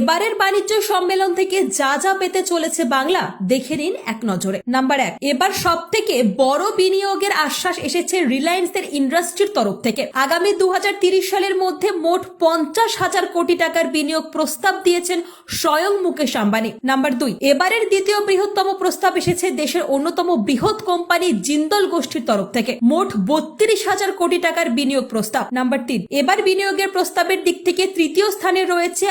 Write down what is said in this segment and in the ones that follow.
এবারের বাণিজ্য সম্মেলন থেকে যা যা পেতে চলেছে বাংলা, দেখে নিন এক নজরে। নাম্বার এক, এবার সব থেকে বড় বিনিয়োগের আশ্বাস এসেছে রিলায়েন্সের ইন্ডাস্ট্রির তরফ থেকে। আগামী দু সালের মধ্যে মোট পঞ্চাশ হাজার কোটি টাকার বিনিয়োগ প্রস্তাব দিয়েছেন স্বয়ং মুকেশ আম্বানি। নাম্বার দুই, এবারের দ্বিতীয় বৃহত্তম প্রস্তাব এসেছে দেশের অন্যতম বৃহৎ কোম্পানি জিন্দল গোষ্ঠীর তরফ থেকে। মোট বত্রিশ হাজার কোটি টাকার বিনিয়োগ প্রস্তাব। নাম্বার তিন, এবার বিনিয়োগের প্রস্তাবের দিক থেকে তৃতীয় স্থানে রয়েছে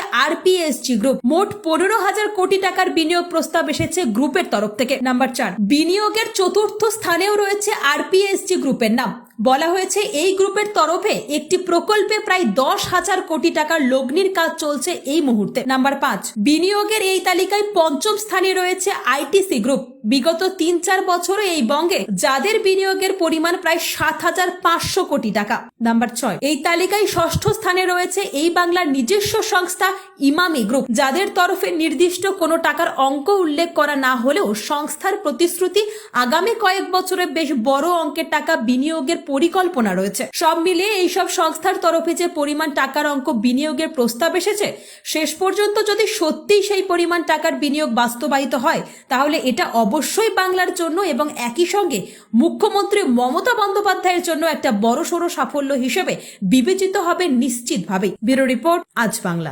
আরপিএসজি গ্রুপ। মোট পনেরো হাজার কোটি টাকার বিনিয়োগ প্রস্তাব এসেছে গ্রুপের তরফ থেকে। নাম্বার চার, বিনিয়োগের চতুর্থ স্থানেও রয়েছে আরপিএসজি গ্রুপের নাম। বলা হয়েছে, এই গ্রুপের তরফে একটি প্রকল্পে প্রায় দশ হাজার কোটি টাকার লগ্নির কাজ চলছে এই মুহূর্তে। নাম্বার পাঁচ, বিনিয়োগের এই তালিকায় পঞ্চম স্থানে রয়েছে আইটিসি গ্রুপ। বিগত তিন চার বছরে এই বঙ্গে যাদের বিনিয়োগের পরিমাণ প্রায় সাত হাজার পাঁচশো কোটি টাকা। নাম্বার ছয়, এই তালিকায় ষষ্ঠ স্থানে রয়েছে এই বাংলার নিজস্ব সংস্থা ইমামি। গ্রুপ যাদের তরফে নির্দিষ্ট কোনো টাকার অঙ্ক উল্লেখ করা না হলেও সংস্থার প্রতিশ্রুতি আগামী কয়েক বছরে বেশ বড় অঙ্কের টাকা বিনিয়োগের পরিকল্পনা রয়েছে। সব মিলিয়ে এইসব সংস্থার তরফে যে পরিমাণ টাকার অঙ্ক বিনিয়োগের প্রস্তাব এসেছে, শেষ পর্যন্ত যদি সত্যিই সেই পরিমাণ টাকার বিনিয়োগ বাস্তবায়িত হয়, তাহলে এটা অবশ্যই বাংলার জন্য এবং একই সঙ্গে মুখ্যমন্ত্রী মমতা বন্দ্যোপাধ্যায়ের জন্য একটা বড় বড়সড় সাফল্য হিসেবে বিবেচিত হবে নিশ্চিতভাবেই। ব্যুরো রিপোর্ট, আজ বাংলা।